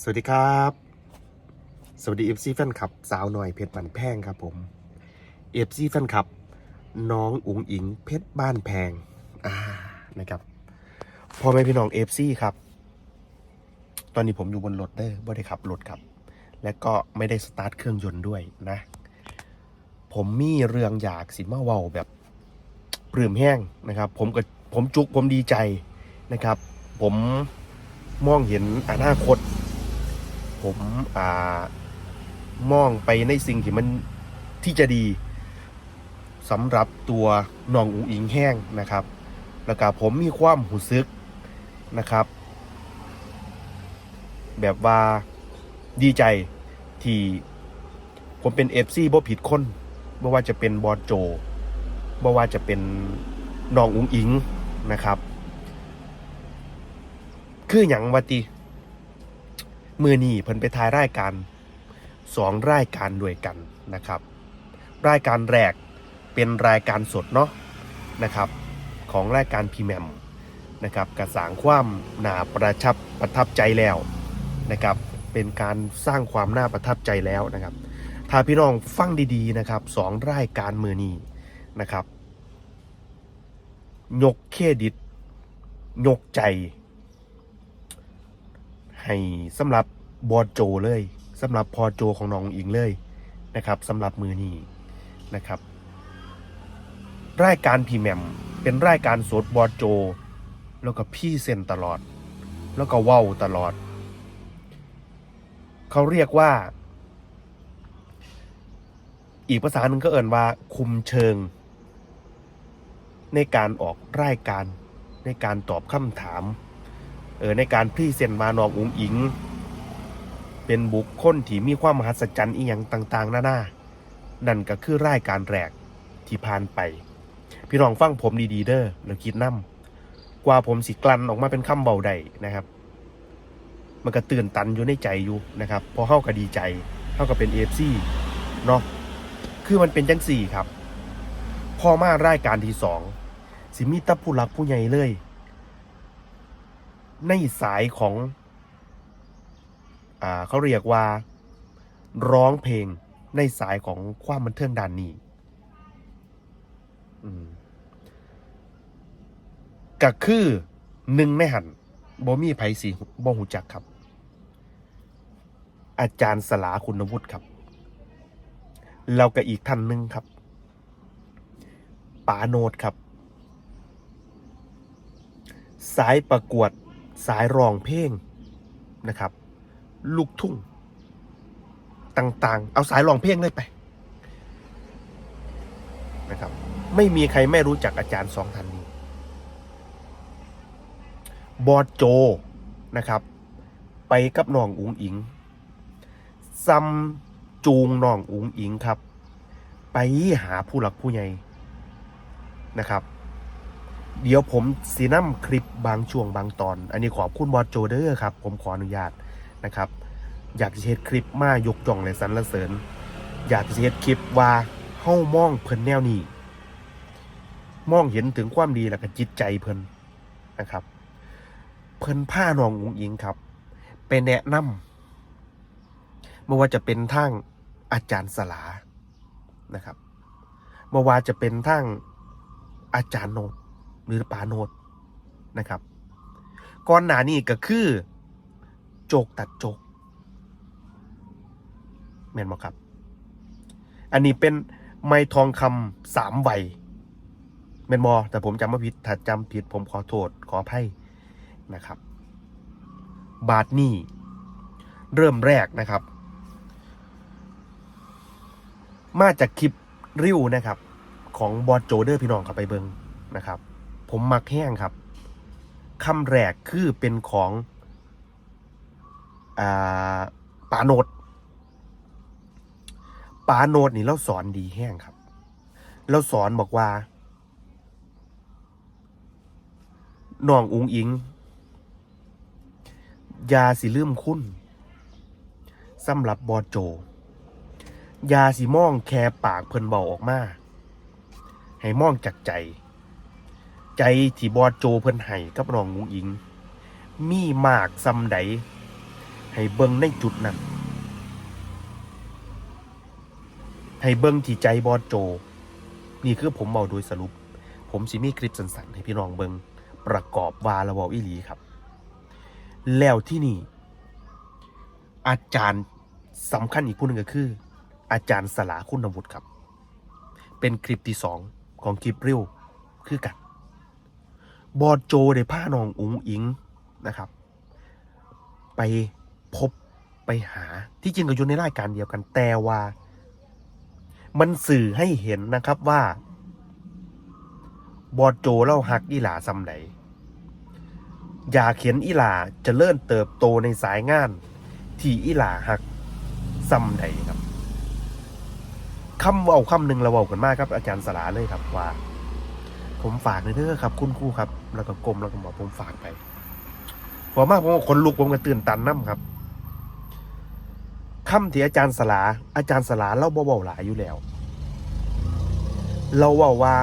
สวัสดีครับ สวัสดีเอฟซีแฟนคลับ สาวหน่อยเพชรบันแพงครับผมเอฟซีแฟนคลับ น้องอุ๋งอิงเพชรบ้านแพงอ่านะครับพ่อแม่พี่น้องเอฟซีครับ ตอนนี้ผมอยู่บนรถเด้อไม่ได้ขับรถครับ และก็ไม่ได้สตาร์ทเครื่องยนต์ด้วยนะ ผมมีเรื่องอยากสิมาเว้าแบบเปลื้มแห้งนะครับ ผมก็ผมจุกผมดีใจนะครับ ผมมองเห็นอนาคต ผมอ่ามองไปในสิ่งที่มันที่จะดีสำหรับตัวน้องอุ๋งอิงแห้งนะครับ แล้วก็ผมมีความหูซึกนะครับ แบบว่าดีใจที่ผมเป็นเอฟซีบ่ผิดคนไม่ว่าจะเป็นบอสโจไม่ว่าจะเป็นน้องอุ๋งอิงนะครับ คืออย่างวาติ มือนี้เพิ่นไปถ่ายรายการสองรายการด้วยกันนะครับ รายการแรกเป็นรายการสดเนาะนะครับ ของรายการพีแมมนะครับกระสางความน่าประชับประทับใจแล้วนะครับ เป็นการสร้างความน่าประทับใจแล้วนะครับ ถ้าพี่น้องฟังดีๆนะครับสองรายการมือนี้นะครับยกเครดิตยกใจ ให้สำหรับบอดโจเลยสำหรับพอโจของน้องอิงเลยนะครับสำหรับมือนี้นะครับ รายการพีแมมเป็นรายการสดบอดโจ แล้วก็พี่เซนตลอด แล้วก็ว้าวตลอด เขาเรียกว่า อีกภาษาหนึ่งก็เอ่นว่าคุมเชิง ในการออกรายการในการตอบคำถาม เออในการพรีเซนต์มานองอุ๋งอิง เป็นบุคคลที่มีความมหัศจรรย์อีหยังต่างๆนานานั่นก็คือรายการแรกที่ผ่านไป พี่น้องฟังผมดีๆเด้อแล้วคิดนํกว่าผมสิกลั่นออกมาเป็นคำเบาใดนะครับ มันก็ตื่นตันอยู่ในใจอยู่นะครับ พอเฮาก็ดีใจเฮาก็เป็นเอฟซีเนาะคือมันเป็นจังสี่ครับ พอมารายการที่สองสิมีตะผู้หลักผู้ใหญ่เลย ในสายของอ่าเขาเรียกว่าร้องเพลงในสายของความบันเทิงด้านนี้ก็คือหนึ่งในหันบ่มีไผสีบ่หูจักครับ อาจารย์สลาคุณวุฒิครับแล้วก็อีกท่านหนึ่งครับป๋าโนดครับ สายประกวด สายร้องเพลงนะครับ ลูกทุ่ง ต่างๆ เอาสายร้องเพลงเลยไปนะครับ ไม่มีใครไม่รู้จักอาจารย์สองท่านนี้ บอดโจนะครับ ไปกับน้องอุ๋งอิงซัมจูงน้องอุ๋งอิงครับ ไปหาผู้หลักผู้ใหญ่นะครับ เดี๋ยวผมสีน้ำคลิปบางช่วงบางตอน อันนี้ขอบคุณบอสโจเดอร์ครับ ผมขออนุญาตนะครับ อยากจะเฮ็ดคลิปมายกจ่องเลยสรรเสริญ อยากจะเฮ็ดคลิปว่าเฮ้ามองเพิ่นแนวนี้มองเห็นถึงความดีแล้วก็จิตใจเพิ่นนะครับ เพิ่นผ้านองอุ๋งอิงครับไปแนะนำไม่ว่าจะเป็นทั้งอาจารย์สลานะครับไม่ว่าจะเป็นทั้งอาจารย์โนด หรือปาโนดนะครับก่อนหน้านี้ก็คือ โจกตัดโจกแม่นบ่ครับ อันนี้เป็นไม้ทองคำสามใบแม่นบอแต่ผมจำไม่ผิดถ้าจำผิดผมขอโทษขออภัยนะครับ บาทนี่เริ่มแรกนะครับ มาจากคลิปริ้วนะครับ ของบอสโจเดอร์พี่น้องกับไปเบิงนะครับ ผมมักแห้งครับคำแรกคือเป็นของอ่าโนดปาโนดนี่เราสอนดีแห้งครับ เราสอนบอกว่าน้องอุงอิง ยาสิลืมคุณสำหรับบอโจ ยาสิมองแค่ปากเพิ่นเบาออกมา ให้มองจากใจ ใจที่บอโจเพิ่นให้กับน้องงุงอิง มีมากซำใด ให้เบิ่งในจุดนั้นให้เบิ่งที่ใจบอโจ นี่คือผมเบาโดยสรุป ผมสิมีคลิปสั้นๆให้พี่น้องเบิ่งประกอบวาระวาอีหลีครับ แล้วที่นี่ อาจารย์สำคัญอีกผู้หนึ่งก็คือ อาจารย์สลาคุณวุฒิครับ เป็นคลิปที่สองของคลิปเรียวคือกัน บอดโจได้พาน้องอุ๋งอิงนะครับ ไปพบไปหาที่จริงก็อยู่ในรายการเดียวกัน แต่ว่า มันสื่อให้เห็นนะครับว่า บอดโจเล่าฮักอีหลาซำไหนอยากเห็นอีหลาจะเลิ่นเติบโตในสายงาน ที่อีหลาฮักซำไหนครับคำเว่าคำหนึ่งเราเว้ากันมากครับอาจารย์สลาเลยครับว่า ผมฝากในเด้อครับ คุณครูครับ แล้วก็กลมแล้วก็บอกผมฝากไปพอมากผมก็คนลุกผมก็ตื่นตันน้ำครับคำที่อาจารย์สลา อาจารย์สลาเล่าเบาๆหลายอยู่แล้ว เราว่าว่า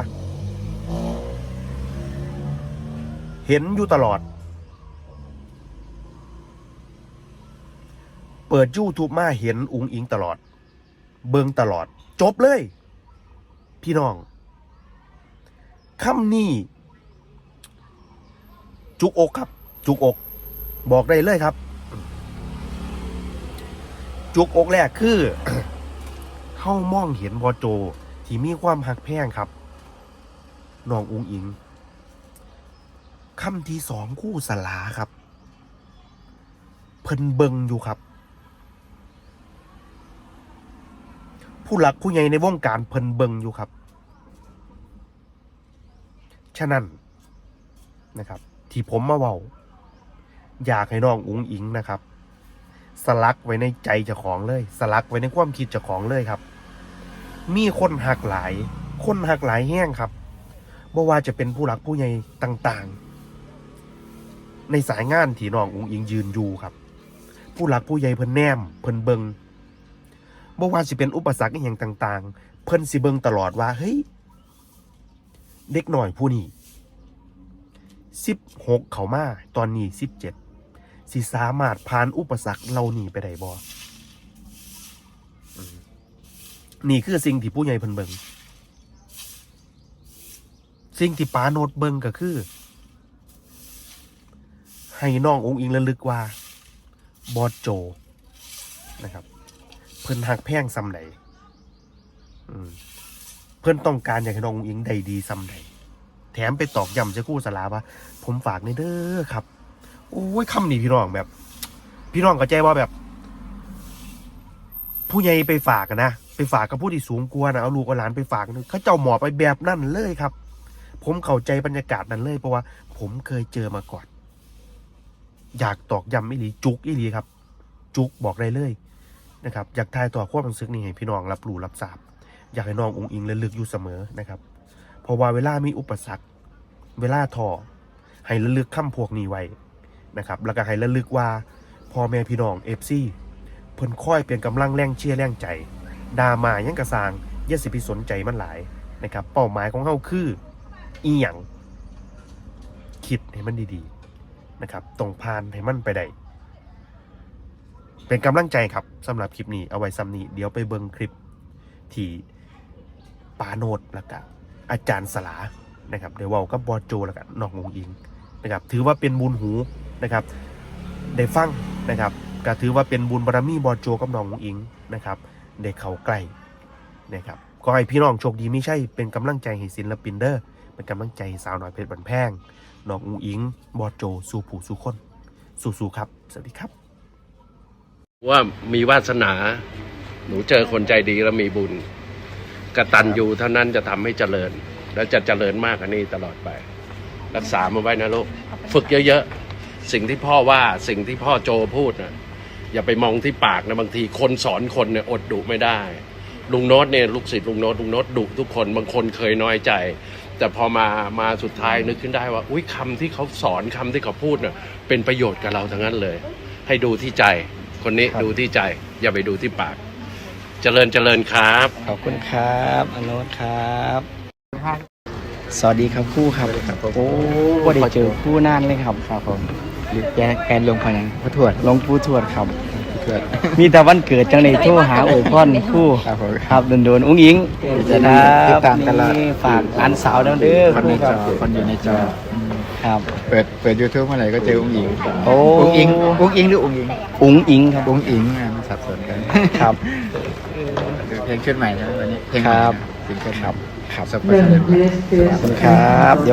เห็นอยู่ตลอด เปิดยูทูบมาเห็นอุงอิงตลอด เบิงตลอด จบเลย พี่น้อง คำนี้จุกอกครับ จุกอก บอกได้เลยครับ จุกอกแรกคือเข้ามองเห็นบอโจ ที่มีความหักแพงครับน้องอุงอิงคำที่สองคู่สลาครับ เพิ่นเบิงอยู่ครับ ผู้หลักผู้ใหญ่ในวงการเพิ่นเบิงอยู่ครับ ฉะนั้นนะครับ ที่ผมมาเว้าอยากให้น้องอุ๋งอิงนะครับ สลักไว้ในใจเจ้าของเลย สลักไว้ในความคิดเจ้าของเลยครับ มีคนหักหลาย คนหักหลายแห้งครับบ่ว่าจะเป็นผู้หลักผู้ใหญ่ต่างๆ ในสายงานที่น้องอุ๋งอิงยืนอยู่ครับ ผู้หลักผู้ใหญ่เพิ่นแนมเพิ่นเบิงบ่ว่าสิเป็นอุปสรรคอหย่างต่าง ๆ เพิ่นสิเบิงตลอดว่าเฮ้ย เด็กหน่อยผู้นี้สิบหกเขามาตอนนี้สิบเจ็ดสิสามารถผ่านอุปสรรคเหล่านี้ไปได้บ่อืมนี่คือสิ่งที่ผู้ใหญ่เพิ่นเบิงสิ่งที่ป้าโนดเบิงก็คือ ให้น้ององค์อิงระลึกว่าบอโจนะครับ เพิ่นหักแพงซ้ำไหนอืม เพื่อนต้องการอยากให้น้องอุ๋งอิงได้ดีซ้ำใดแถมไปตอกย้ำเจ้าคู่สลาว่าผมฝากในเด้อครับ โอ้ยคำนี้พี่น้องแบบ พี่น้องเข้าใจว่าแบบ ผู้ใหญ่ไปฝากนะไปฝากกับผู้ที่สูงกว่านะเอาลูกเอาหลานไปฝากนึงเขาเจ้าหมอไปแบบนั่นเลยครับ ผมเข้าใจบรรยากาศนั้นเลยเพราะว่า ผมเคยเจอมาก่อน อยากตอกย้ำอีหลีจุกอีหลีครับ จุกบอกได้เลยนะครับ อยากทายต่อความรู้สึกนี่ให้พี่น้องรับรู้รับทราบ อยากให้น้ององค์อิงระลึกอยู่เสมอนะครับเพราะว่าเวลามีอุปสรรค เวลาท้อให้ระลึกคำพวกนี้ไว้นะครับ แล้วก็ให้ระลึกว่าพ่อแม่พี่น้องเอฟซีเพิ่นค่อยเป็นกำลังแรงเชียร์แรงใจดามายังกระสางย่าสิไปสนใจมันหลายนะครับ เป้าหมายของเฮาคืออีหยังคิดให้มันดีๆนะครับตรงพานให้มันไปได้เป็นกำลังใจครับสำหรับคลิปนี้เอาไว้ซ้ำนี้ เดี๋ยวไปเบิ่งคลิปที่าโนดแล้วก็อาจารย์สลานะครับเดี๋ยวว่ากับบอโจแล้วก็น้ององอิงนะครับถือว่าเป็นบุญหูนะครับได้ฟังนะครับก็ถือว่าเป็นบุญบารมีบอโจกับน้ององอิงนะครับได้เข้าใกล้นะครับก็ให้พี่น้องโชคดีไม่ใช่เป็นกำลังใจให้ศิลปินเดอร์เป็นกำลังใจให้สาวน้อยเพชรบันแพงน้ององอิงบอโจสู่ผู้สู่คนสู่ๆครับ สวัสดีครับ ว่ามีวาสนา หนูเจอคนใจดีแล้วมีบุญ กตัญญูเท่านั้นจะทำให้เจริญ และจะเจริญมากกว่านี้ตลอดไป รักษามันไว้นะลูกฝึกเยอะๆ สิ่งที่พ่อว่าสิ่งที่พ่อโจพูดนะอย่าไปมองที่ปากนะบางทีคนสอนคนเนี่ยอดดุไม่ได้ ลุงโน้ตเนี่ยลูกศิษย์ลุงโน้ตลุงโน้ตดุทุกคนบางคนเคยน้อยใจ แต่พอมามาสุดท้ายนึกขึ้นได้ว่า อุ้ยคำที่เขาสอนคำที่เขาพูดเน่ะเป็นประโยชน์กับเราทั้งนั้นเลย ให้ดูที่ใจคนนี้ดูที่ใจ อย่าไปดูที่ปาก เจริญเจริญครับ ขอบคุณครับอนุครับ สวัสดีครับครู่ครับโอ้ว่าได้เจอครู่นานเลยครับครับผมหรือแกแกนลงพอยังพระทวดหลวงปู่ทวดครับทวดมีแต่วันเกิดจังเลยโทรหาโอยพ่อนครู่ครับผมครับโดนๆอุ้งอิงจะได้ติดตามตลอดนี่ฝากอันสาวเด้อเด้อคนคในรู่จคอรับคนอยู่ในจออืมครับ เปิดเปิดยูทูบเมื่อไหร่ก็เจออุ้งอิงโอ้อุ้งอิงอุ้งอิงหรืออุ้งอิงอุ้งอิงครับอุ้งอิงอะมันสับสนกันครับเพ ลงขึ้นใหม่ใช่ไหมวันนี้เพลงใหม่ครับซิงเกิลครับครับสปอยล์เลยขอบคุณครับ เดี๋ยว